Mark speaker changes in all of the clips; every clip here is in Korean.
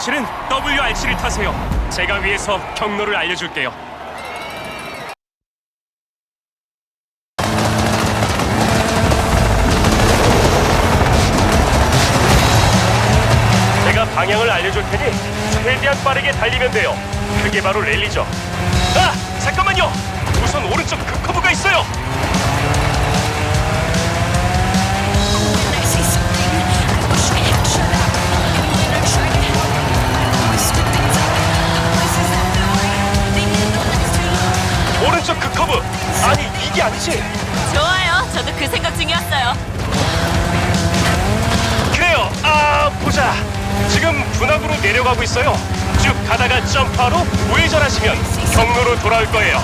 Speaker 1: 당신은 WRC를 타세요. 제가 위에서 경로를 알려줄게요. 제가 방향을 알려줄 테니 최대한 빠르게 달리면 돼요. 그게 바로 랠리죠. 아, 잠깐만요. 우선 오른쪽 그 커브가 있어요. 오른쪽 그 커브. 아니 이게 아니지.
Speaker 2: 좋아요. 저도 그 생각 중이었어요.
Speaker 1: 그래요. 아 보자. 지금 분악으로 내려가고 있어요. 쭉 가다가 점프하러 우회전하시면 경로로 돌아올 거예요.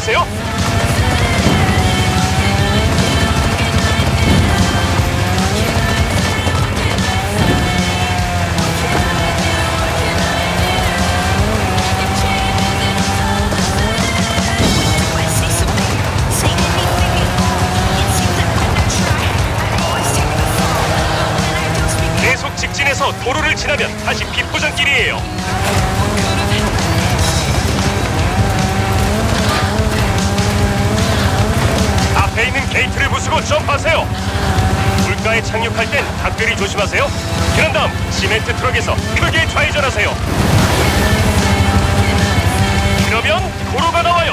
Speaker 3: Speak up,
Speaker 1: 계속 직진해서 도로를 지나면 다시 비포전길이에요. 앞에 있는 게이트를 부수고 점프하세요. 물가에 착륙할 땐 각별히 조심하세요. 그런 다음 시멘트 트럭에서 크게 좌회전하세요. 그러면 도로가 나와요.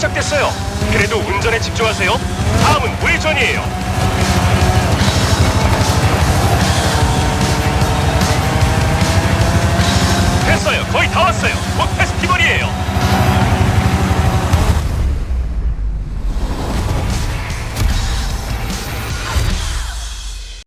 Speaker 1: 시작됐어요. 그래도 운전에 집중하세요. 다음은 우회전이에요. 됐어요. 거의 다 왔어요. 곧